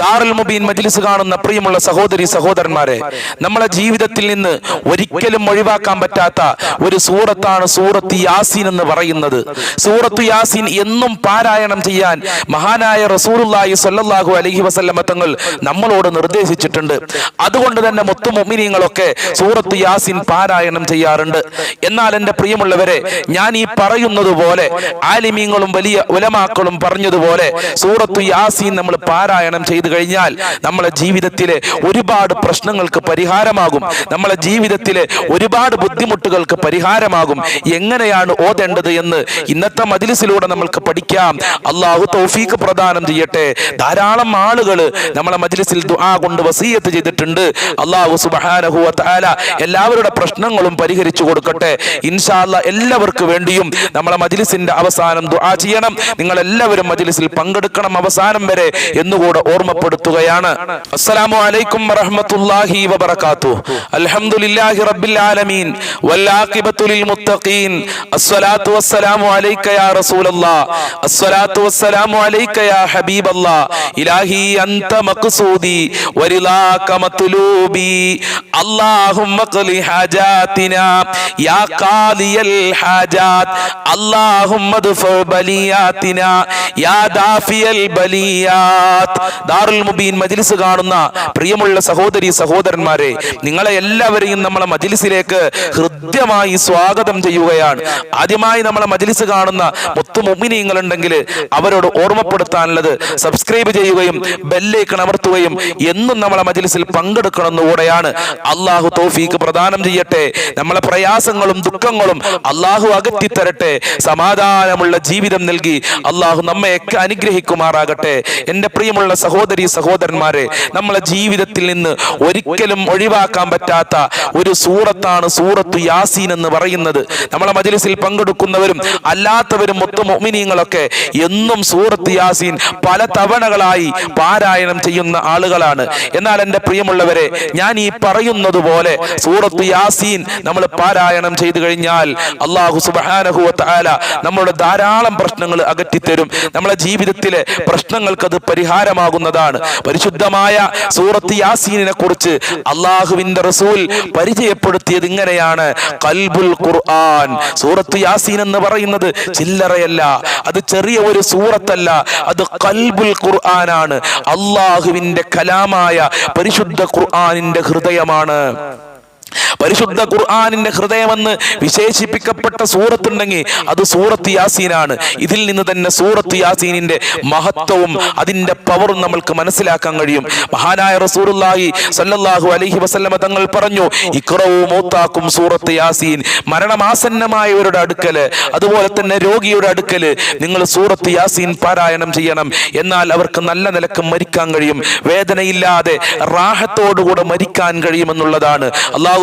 ദാറുൽ മുബീൻ മജ്ലിസ് കാണുന്ന പ്രിയമുള്ള സഹോദരി സഹോദരന്മാരെ നമ്മളെ ജീവിതത്തിൽ നിന്ന് ഒരിക്കലും ഒഴിവാക്കാൻ പറ്റാത്ത ഒരു സൂറത്താണ് സൂറത്ത് യാസീൻ എന്ന് പറയുന്നത്. സൂറത്ത് യാസീൻ എന്നും പാരായണം ചെയ്യാൻ മഹാനായ റസൂലുള്ളാഹി സ്വല്ലല്ലാഹു അലൈഹി വസല്ലമ തങ്ങൾ നമ്മളോട് നിർദ്ദേശിച്ചിട്ടുണ്ട്. അതുകൊണ്ട് തന്നെ മൊത്ത മുഅ്മിനീങ്ങളൊക്കെ സൂറത്ത് യാസീൻ പാരായണം ചെയ്യാറുണ്ട്. എന്നാൽ എന്റെ പ്രിയമുള്ളവരെ ഞാൻ ഈ പറയുന്നത് പോലെ ആലിമീങ്ങളും വലിയ ഉലമാക്കളും പറഞ്ഞതുപോലെ സൂറത്തു യാസീൻ നമ്മൾ പാരായണം ചെയ്തു കഴിഞ്ഞാൽ നമ്മളെ ജീവിതത്തിലെ ഒരുപാട് പ്രശ്നങ്ങൾക്ക് പരിഹാരമാകും. നമ്മളെ ജീവിതത്തിലെ ഒരുപാട് ബുദ്ധിമുട്ടുകൾക്ക് പരിഹാരമാകും. എങ്ങനെയാണ് ഓതേണ്ടത് എന്ന് ഇന്നത്തെ മജിലിസിലൂടെ നമ്മൾക്ക് പഠിക്കാം. അള്ളാഹു തൗഫീഖ് പ്രദാനം ചെയ്യട്ടെ. ധാരാളം ആളുകൾ നമ്മളെ മജിലിസിൽ ദുആ കൊണ്ട് വസീയത്ത് ചെയ്തിട്ടുണ്ട്. അള്ളാഹു സുബാനഹു താല എല്ലാവരുടെ പ്രശ്നങ്ങളും പരിഹരിച്ചു കൊടുക്കട്ടെ. ഇൻഷാല്ല എല്ലാവർക്കും വേണ്ടിയും നമ്മളെ മജിലിസിന്റെ അവസാനം ദുആ ചെയ്യണം. നിങ്ങൾ എല്ലാവരും മജിലിസിൽ പങ്കെടുക്കണം അവസാനം വരെ എന്നുകൂടെ ഓർമ്മപ്പെടുത്തുകയാണ്. അസ്സലാമു അലൈക്കും വറഹ്മത്തുള്ളാഹി വബറകാത്തു. അൽഹംദുലില്ലാഹി റബ്ബിൽ ആലമീൻ. വൽആഖിബത്തു ലിൽ മുത്തഖീൻ. അസ്സലാത്തു വസ്സലാമു അലൈക യാ റസൂലല്ലാഹ് അസ്സലാത്തു വസ്സലാമു അലൈക യാ ഹബീബല്ലാഹ് ഇലാഹി അൻത മഖ്സൂദി വരിലാക അല്ലാഹുമ്മ ഖലി ഹാജാതിന യാ ഖാദിയൽ ഹാജാത്. അല്ലാഹുമ്മ ദഫ ബലിയാതിന യാ ദാഫിയൽ ബലിയാത്. ദാറുൽ മുബീൻ മജ്ലിസ് കാണുന്ന പ്രിയമുള്ള സഹോദരി സഹോദരന്മാരെ നിങ്ങളെ എല്ലാവരെയും നമ്മളെ മജ്ലിസിലേക്ക് ഹൃദ്യമായി സ്വാഗതം ചെയ്യുകയാണ്. ആദ്യമായി നമ്മളെ മജ്ലിസ് കാണുന്ന മുത്തു മുമ്മിനീങ്ങൾ ഉണ്ടെങ്കിൽ അവരോട് ഓർമ്മപ്പെടുത്താനുള്ളത് സബ്സ്ക്രൈബ് ചെയ്യുകയും ബെല്ലേക്ക് അമർത്തുകയും എന്നും നമ്മളെ മജ്ലിസിൽ പങ്കെടുക്കണമെന്നുകൂടെയാണ്. അള്ളാഹു തോഫീക്ക് പ്രദാനം ചെയ്യട്ടെ. നമ്മളെ പ്രയാസങ്ങളും ദുഃഖങ്ങളും അള്ളാഹു അകറ്റി തരട്ടെ സമാധാനമുള്ള ജീവിതം നൽകി അള്ളാഹു നമ്മയൊക്കെ അനുഗ്രഹിക്കുമാറാകട്ടെ. എന്റെ പ്രിയമുള്ള സഹോദരി സഹോദരന്മാരെ നമ്മളെ ജീവിതത്തിൽ നിന്ന് ഒരിക്കലും ഒഴിവാക്കാൻ പറ്റാത്ത ഒരു സൂറത്താണ് സൂറത്തു യാസീൻ എന്ന് പറയുന്നത്. നമ്മളെ മജലിസിൽ പങ്കെടുക്കുന്നവരും അല്ലാത്തവരും മൊത്തം എന്നും സൂറത്ത് യാസീൻ പല തവണകളായി പാരായണം ചെയ്യുന്ന ആളുകളാണ്. എന്നാൽ എന്റെ പ്രിയമുള്ളവരെ ഞാൻ ഈ പറയുന്നത് പോലെ സൂറത്ത് യാസീൻ നമ്മൾ പാരായണം ചെയ്തു കഴിഞ്ഞാൽ അള്ളാഹു തആല നമ്മുടെ ധാരാളം പ്രശ്നങ്ങൾ അകറ്റിത്തരും. നമ്മളെ ജീവിതത്തിലെ പ്രശ്നങ്ങൾക്ക് അത് പരിഹാരമാകുന്നതാണ് പരിശുദ്ധമായ സൂറത്ത് യാസീനിനെ കുറിച്ച് അള്ളാഹുവിന്റെ റസൂൽ പരിചയപ്പെടുത്തിയത് ഇങ്ങനെയാണ്. കൽബുൽ ഖുർആൻ. സൂറത്ത് യാസീൻ എന്ന് പറയുന്നത് ചില്ലറയല്ല. അത് ചെറിയ ഒരു സൂറത്തല്ല. അത് കൽബുൽ ഖുർആനാണ്. അള്ളാഹുവിന്റെ കലാമായ പരിശുദ്ധ ഖുർആാനിന്റെ ഹൃദയമാണ്. പരിശുദ്ധ ഖുർആാനിന്റെ ഹൃദയമെന്ന് വിശേഷിപ്പിക്കപ്പെട്ട സൂറത്തുണ്ടെങ്കിൽ അത് സൂറത്ത് യാസീനാണ്. ഇതിൽ നിന്ന് തന്നെ സൂറത്ത് യാസീനിന്റെ മഹത്വവും അതിന്റെ പവറും നമ്മൾക്ക് മനസ്സിലാക്കാൻ കഴിയും. മഹാനായ റസൂറുല്ലാഹി സല്ലല്ലാഹു അലൈഹി വസല്ലമ തങ്ങൾ പറഞ്ഞു ഇക്രവും മൂത്താക്കും സൂറത്ത് യാസീൻ. മരണമാസന്നമായവരുടെ അടുക്കൽ അതുപോലെ തന്നെ രോഗിയുടെ അടുക്കൽ നിങ്ങൾ സൂറത്ത് യാസീൻ പാരായണം ചെയ്യണം. എന്നാൽ അവർക്ക് നല്ല നിലയ്ക്ക് മരിക്കാൻ കഴിയും. വേദനയില്ലാതെ റാഹത്തോടുകൂടെ മരിക്കാൻ കഴിയുമെന്നുള്ളതാണ് അള്ളാഹു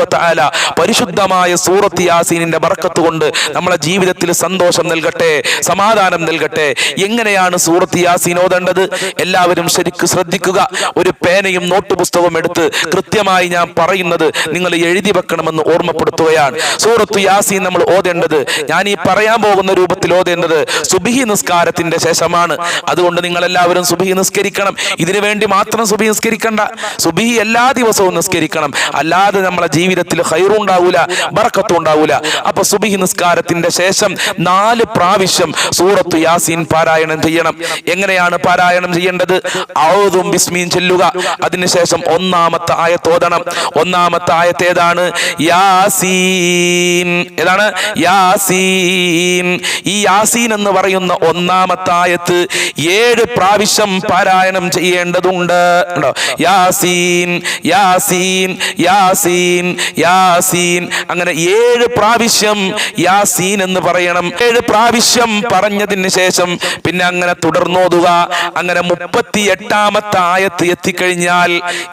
വ തആല പരിശുദ്ധമായ സൂറത്ത് യാസീനിന്റെ ബർക്കത്ത് കൊണ്ട് നമ്മളെ ജീവിതത്തിൽ സന്തോഷം നൽകട്ടെ സമാധാനം നൽകട്ടെ. എങ്ങനെയാണ് സൂറത്ത് യാസീൻ ഓതേണ്ടത്? എല്ലാവരും ശരിക്കും ശ്രദ്ധിക്കുക. ഒരു പേനയും നോട്ട് പുസ്തകവും എടുത്ത് കൃത്യമായി ഞാൻ പറയുന്നത് നിങ്ങൾ എഴുതി വെക്കണമെന്ന് ഓർമ്മപ്പെടുത്തുകയാണ്. സൂറത്ത് യാസീൻ നമ്മൾ ഓതേണ്ടത് ഞാൻ ഈ പറയാൻ പോകുന്ന രൂപത്തിൽ ഓതേണ്ടത് സുബിഹി നിസ്കാരത്തിന്റെ ശേഷമാണ്. അതുകൊണ്ട് നിങ്ങൾ എല്ലാവരും സുബിഹി നിസ്കരിക്കണം. ഇതിനു വേണ്ടി മാത്രം സുബിഹി നിസ്കരിക്കണ്ട. സുബിഹി എല്ലാ ദിവസവും നിസ്കരിക്കണം. അല്ലാതെ നമ്മളെ ജീവിതത്തിൽ ഹൈറുണ്ടാവൂല ബർക്കത്തും ഉണ്ടാവൂല അപ്പൊ സുബിഹി നിസ്കാരത്തിന്റെ ശേഷം നാല് പ്രാവശ്യം സൂറത്ത് യാസീൻ പാരായണം ചെയ്യണം. എങ്ങനെയാണ് പാരായണം ചെയ്യേണ്ടത്? ഔദും ബിസ്മീൻ ചെല്ലുക. അതിനുശേഷം ഒന്നാമത്തെ ആയത്തോതണം ഒന്നാമത്തെ ആയത്തേതാണ് ഏതാണ്? ഈ യാസീൻ എന്ന് പറയുന്ന ഒന്നാമത്തെ ആയത്ത് ഏഴ് പ്രാവശ്യം പാരായണം ചെയ്യേണ്ടതുണ്ട്. യാസീൻ യാസീൻ യാസീൻ യാസീൻ യാസീൻ അങ്ങനെ ഏഴ് പ്രാവശ്യം യാസീൻ എന്ന് പറയണം ഏഴ് പ്രാവശ്യം പറഞ്ഞതിന് ശേഷം പിന്നെ അങ്ങനെ തുടർന്നോതുക അങ്ങനെ മുപ്പത്തി എട്ടാമത്തെ ആയത്ത് എത്തിക്കഴിഞ്ഞാൽ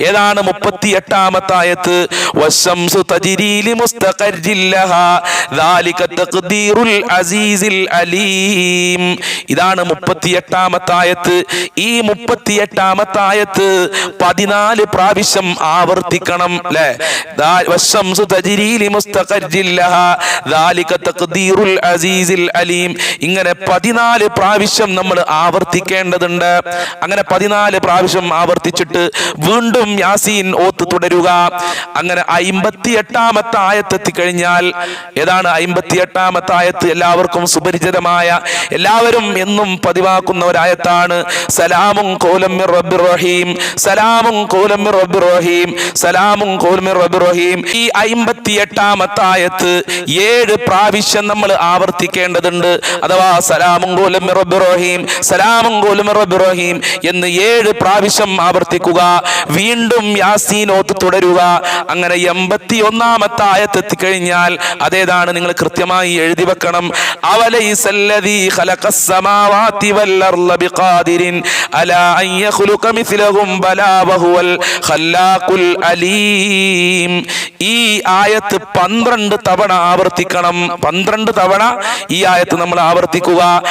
ഏതാണ് മുപ്പത്തി എട്ടാമത്തെ ആയത്ത് വശംസു തജിരീലി മുസ്തഖർരിൻ ലഹാ ذلك تقدير العزيز العليم ഇതാണ് മുപ്പത്തി എട്ടാമത്തെ ആയത്ത് ഈ മുപ്പത്തി എട്ടാമത്തെ ആയത്ത് പതിനാല് പ്രാവശ്യം ആവർത്തിക്കണം അല്ലെ ഇങ്ങനെ പതിനാല് പ്രാവശ്യം നമ്മൾ ആവർത്തിക്കേണ്ടതുണ്ട്. അങ്ങനെ പതിനാല് പ്രാവശ്യം ആവർത്തിച്ചിട്ട് വീണ്ടും യാസീൻ ഓത്ത് തുടരുക. അങ്ങനെ അയിമ്പത്തി എട്ടാമത്തെ ആയത്തെത്തി കഴിഞ്ഞാൽ ഏതാണ് അയിമ്പത്തി എട്ടാമത്തെ ആയത്ത്? എല്ലാവർക്കും സുപരിചിതമായ എല്ലാവരും എന്നും പതിവാക്കുന്ന ഒരായത്താണ്. സലാമും കോലം റബ്ബിർ റഹീം. സലാമും കോലം റബ്ബിർ റഹീം. സലാമും കോലം മിർ റഹീം. ഈ അയിമ്പത്തി എട്ടാമത്തെ ആയത്ത് ഏഴ് പ്രാവശ്യം നമ്മൾ ആവർത്തിക്കേണ്ടതുണ്ട്. അഥവാ സലാമും കോലും മിർ റബ്ബിർ റഹീം സലാമും കോലും മിർ റബ്ബിർ റഹീം എന്ന് ഏഴ് പ്രാവശ്യം ആവർത്തിക്കുക. വീണ്ടും യാസീനോത്ത് തുടരുക. അങ്ങനെ എൺപത്തി ഒന്നാമത്തെ ആയത്തെത്തി കഴിഞ്ഞാൽ അതേതാണ് നിങ്ങൾ കൃത്യമായി എഴുതി വെക്കണം. അവലൈസല്ലദീ ഖലഖസ് സമാവാതി വൽ അർള ബിഖാദിരിൻ അലാ അൻ യഖ്ലുക മിസ്ലഹും ബലാ വഹുവൽ ഖല്ലാഖുൽ അലീം. ഈ ആയത്ത് പന്ത്രണ്ട് തവണ ആവർത്തിക്കണം. പന്ത്രണ്ട് തവണ ഈ ആയത്ത് നമ്മൾ ആവർത്തിക്കുക.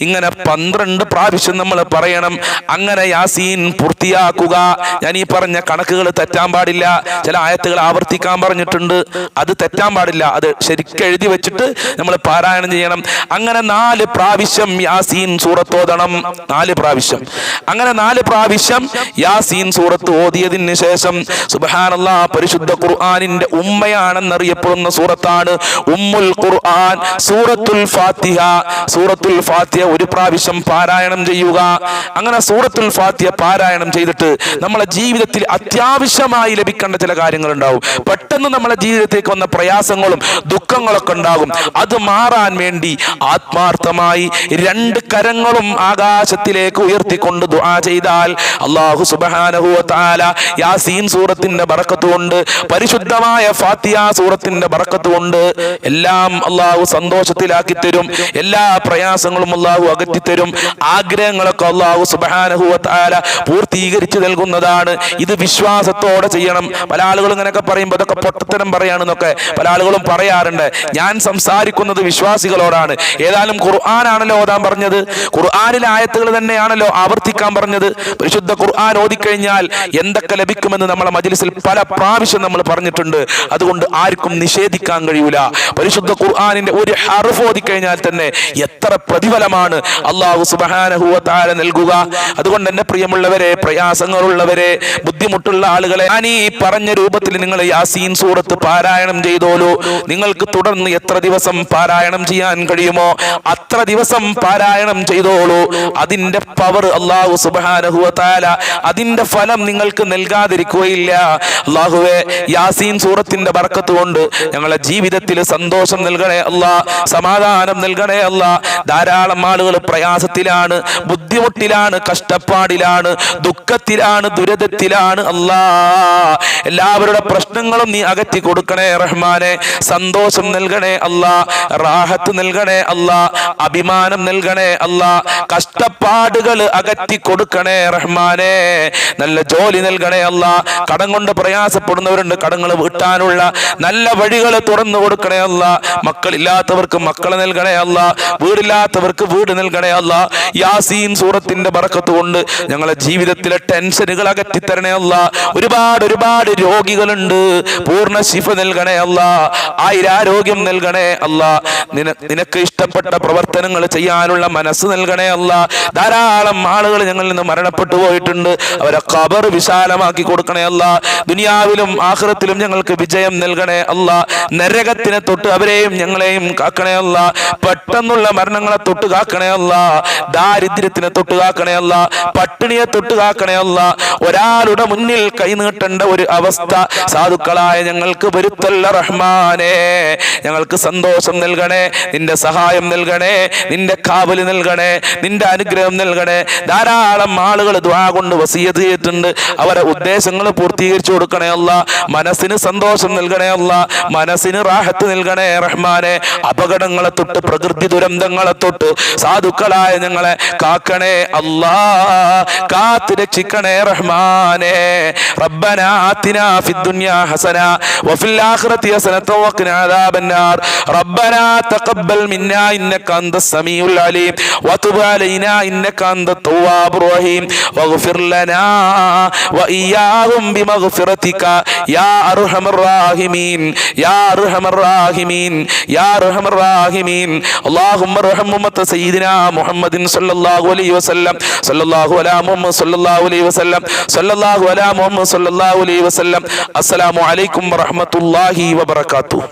ഇങ്ങനെ പന്ത്രണ്ട് പ്രാവശ്യം നമ്മൾ പറയണം. അങ്ങനെ യാസീൻ പൂർത്തിയാക്കുക. ഞാൻ ഈ പറഞ്ഞ കണക്കുകൾ തെറ്റാൻ പാടില്ല. ചില ആയത്തുകൾ ആവർത്തിക്കാൻ പറഞ്ഞിട്ടുണ്ട്. അത് തെറ്റാൻ പാടില്ല. അത് ശരിക്കും എഴുതി വെച്ചിട്ട് നമ്മൾ പാരായണം ചെയ്യണം. അങ്ങനെ നാല് പ്രാവശ്യം യാസീൻ സൂറത്തോതണം നാല് പ്രാവശ്യം. അങ്ങനെ നാല് പ്രാവശ്യം യാസീൻ സൂറത്ത് ഓതിയതിന് ശേഷം സുബഹാനല്ലാ പരിശുദ്ധ ഖുർആനിന്റെ ഉമ്മയാണെന്നറിയപ്പെടുന്ന സൂറത്താണ് ഉമ്മുൽ ഖുർആൻ. സൂറത്തുൽ ഫാത്തിഹ. സൂറത്തുൽ ഫാത്തിഹ ഒരു പ്രാവശ്യം പാരായണം ചെയ്യുക. അങ്ങനെ സൂറത്തുൽ ഫാത്തിഹ പാരായണം ചെയ്തിട്ട് നമ്മളെ ജീവിതത്തിൽ അത്യാവശ്യമായി ലഭിക്കേണ്ട ചില കാര്യങ്ങൾ ഉണ്ടാവും പെട്ടെന്ന് നമ്മളെ ജീവിതത്തിലേക്ക് വന്ന പ്രയാസങ്ങളും ദുഃഖങ്ങളൊക്കെ ഉണ്ടാകും. അത് മാറാൻ വേണ്ടി ആത്മാർത്ഥമായി രണ്ട് കരങ്ങളും ആകാശത്തിലേക്ക് ഉയർത്തിക്കൊണ്ട് ദുആ ചെയ്താൽ അള്ളാഹു വ തആല യാസീൻ സൂറത്തിന്റെ ബറക്കത്ത് കൊണ്ട് പരിശുദ്ധമായ ഫാത്തിഹ സൂറത്തിന്റെ ബറക്കത്ത് കൊണ്ട് എല്ലാം അള്ളാഹു സന്തോഷത്തിലാക്കി തരും. എല്ലാ പ്രയാസങ്ങളും അള്ളാഹു അകറ്റി തരും ആഗ്രഹങ്ങളൊക്കെ അള്ളാഹു വ തആല പൂർത്തീകരിച്ചു നൽകുന്നതാണ്. ഇത് വിശ്വാസത്തോടെ ചെയ്യണം. പല ആളുകളും ഇങ്ങനെയൊക്കെ പറയുമ്പോൾ അതൊക്കെ പൊട്ടത്തരം പറയാണെന്നൊക്കെ പല ആളുകളും പറയാറുണ്ട്. ഞാൻ സംസാരിക്കുന്നത് വിശ്വാസികളോടാണ്. ഏതായാലും ഖുർആനാണല്ലോ ഓതാൻ പറഞ്ഞത്. ഖുർആാനിലെ ആയത്തുകൾ തന്നെയാണല്ലോ ആവർത്തിക്കാൻ പറഞ്ഞത്. പരിശുദ്ധ ഖുർആൻ ഓതിക്കഴിഞ്ഞാൽ എന്തൊക്കെ ലഭിക്കുമെന്ന് നമ്മളെ മജ്ലിസിൽ പല പ്രാവശ്യം നമ്മൾ പറഞ്ഞിട്ടുണ്ട്. അതുകൊണ്ട് ആർക്കും നിഷേധിക്കാൻ കഴിയൂല. പരിശുദ്ധ ഖുർആാനിന്റെ ഒരു ഹർഫ് ഓതിക്കഴിഞ്ഞാൽ തന്നെ എത്ര പ്രതിഫലമാണ് അള്ളാഹു തആല നൽകുക. അതുകൊണ്ട് തന്നെ പ്രിയമുള്ളവരെ പ്രയാസങ്ങളുള്ളവരെ ബുദ്ധിമുട്ടുള്ള ആളുകളെ ഞാൻ ഈ പറഞ്ഞ രൂപത്തിൽ നിങ്ങൾ യാസീൻ സൂറത്ത് പാരായണം ചെയ്തോലൂ നിങ്ങൾക്ക് തുടർന്ന് എത്ര ദിവസം പാരായണം ചെയ്യാൻ കഴിയുമോ അത്ര ദിവസം പാരായണം ചെയ്തോളൂ. അതിന്റെ പവർ അള്ളാഹു താല അതിന്റെ ഫലം നിങ്ങൾക്ക് നൽകാതിരിക്കുകയില്ല. അള്ളാഹുവെ യാസീൻ സൂറത്തിന്റെ ബർക്കത്ത് കൊണ്ട് ഞങ്ങളെ ജീവിതത്തിൽ സന്തോഷം നൽകണേ അല്ല സമാധാനം നൽകണേ അല്ല. ധാരാളം ആളുകൾ പ്രയാസത്തിലാണ് ബുദ്ധിമുട്ടിലാണ് കഷ്ടപ്പാടിലാണ് ദുഃഖത്തിലാണ് ദുരിതത്തിലാണ് അല്ലാ. എല്ലാവരുടെ പ്രശ്നങ്ങളും നീ അകറ്റി കൊടുക്കണേ റഹ്മാനെ. സന്തോഷം നൽകണേ അല്ലാ റാഹത്ത് നൽകണേ അല്ലാ അഭിമാനം നൽകണേ അള്ളാ കഷ്ടപ്പാടുകൾ അകറ്റി കൊടുക്കണേ റഹ്മാനെ. നല്ല ജോലി നൽകണേ അള്ളാ കടം കൊണ്ട് പ്രയാസപ്പെടുന്നവരുണ്ട് കടങ്ങൾ വിട്ടാനുള്ള നല്ല വഴികൾ തുറന്നു കൊടുക്കണേ അല്ല മക്കളില്ലാത്തവർക്ക് മക്കളെ നൽകണേ അല്ല വീടില്ലാത്തവർക്ക് വീട് നൽകണേ അല്ല യാസീൻ സൂറത്തിന്റെ ബറക്കത്ത് കൊണ്ട് ഞങ്ങളെ ജീവിതത്തിലെ ടെൻഷനുകൾ അകറ്റി തരണേ അല്ല ഒരുപാട് ഒരുപാട് രോഗികളുണ്ട് പൂർണ ശിഫ നൽകണേ അല്ല ആയിരാരോഗ്യം നൽകണേ അല്ല നിനക്ക് നിനക്ക് ഇഷ്ടപ്പെട്ട പ്രവർത്തനങ്ങൾ ചെയ്യാനുള്ള മനസ്സ് നൽകണേ അല്ല. ധാരാളം ആളുകൾ ഞങ്ങളിൽ നിന്ന് മരണപ്പെട്ടു പോയിട്ടുണ്ട്. അവരെ ഖബർ വിശാലമാക്കി കൊടുക്കണേ അല്ല. ദുനിയാവിലും ആഹ്റത്തിലും ഞങ്ങൾക്ക് വിജയം നൽകണേ അല്ല. നരകത്തിനെ തൊട്ട് അവരെയും ഞങ്ങളെയും കാക്കണേ അല്ല. പെട്ടെന്നുള്ള മരണങ്ങളെ തൊട്ട് കാക്കണേ അല്ല. ദാരിദ്ര്യത്തിനെ തൊട്ട് കാക്കണേ അല്ല. പട്ടിണിയെ തൊട്ട് കാക്കണേ അല്ല. ഒരാളുടെ മുന്നിൽ കൈനീട്ടേണ്ട ഒരു അവസ്ഥ. സാധുക്കളായ ഞങ്ങൾക്ക് വരുത്തല്ല റഹ്മാനെ. ഞങ്ങൾക്ക് സന്തോഷം നൽകണേ. നിന്റെ സഹായം നൽകണേ. നിന്റെ കാവൽ നൽകണേ. നിന്റെ അനുഗ്രഹം നൽകണേ. ധാരാളം ആളുകൾ ദ്വാ കൊണ്ട് വസീയത്ത് ചെയ്തിട്ടുണ്ട്. അവരെ ഉദ്ദേശങ്ങൾ പൂർത്തീകരിച്ചു കൊടുക്കണേ അല്ല. മനസ്സിന് സന്തോഷം നൽകണേ അല്ല. മനസ്സിന് റാഹത്ത് നൽകണേ റഹ്മാനെ. അപകടങ്ങളെ തൊട്ട് പ്രകൃതി ദുരന്തങ്ങളെ തൊട്ട് സാധുക്കളായ ഞങ്ങളെ കാക്കണേ അല്ലാ. കാത്ത് രക്ഷിക്കണേ റഹ്മാനെ. റബ്ബന ഫിദ്ദുനിയാ ഹസന. വഫിൽ ആഖിറതി ഹസനത വഖിനാ അദാബന്നാർ. إنك أنت السميع العليم وتب علينا إنك أنت التواب الرحيم واغفر لنا وإياهم بمغفرتك يا أرحم الراحمين يا أرحم الراحمين يا أرحم الراحمين اللهم ارحم أمة سيدنا محمد صلى الله عليه وسلم صلى الله على محمد صلى الله عليه وسلم صلى الله على محمد صلى الله عليه وسلم السلام عليكم ورحمة الله وبركاته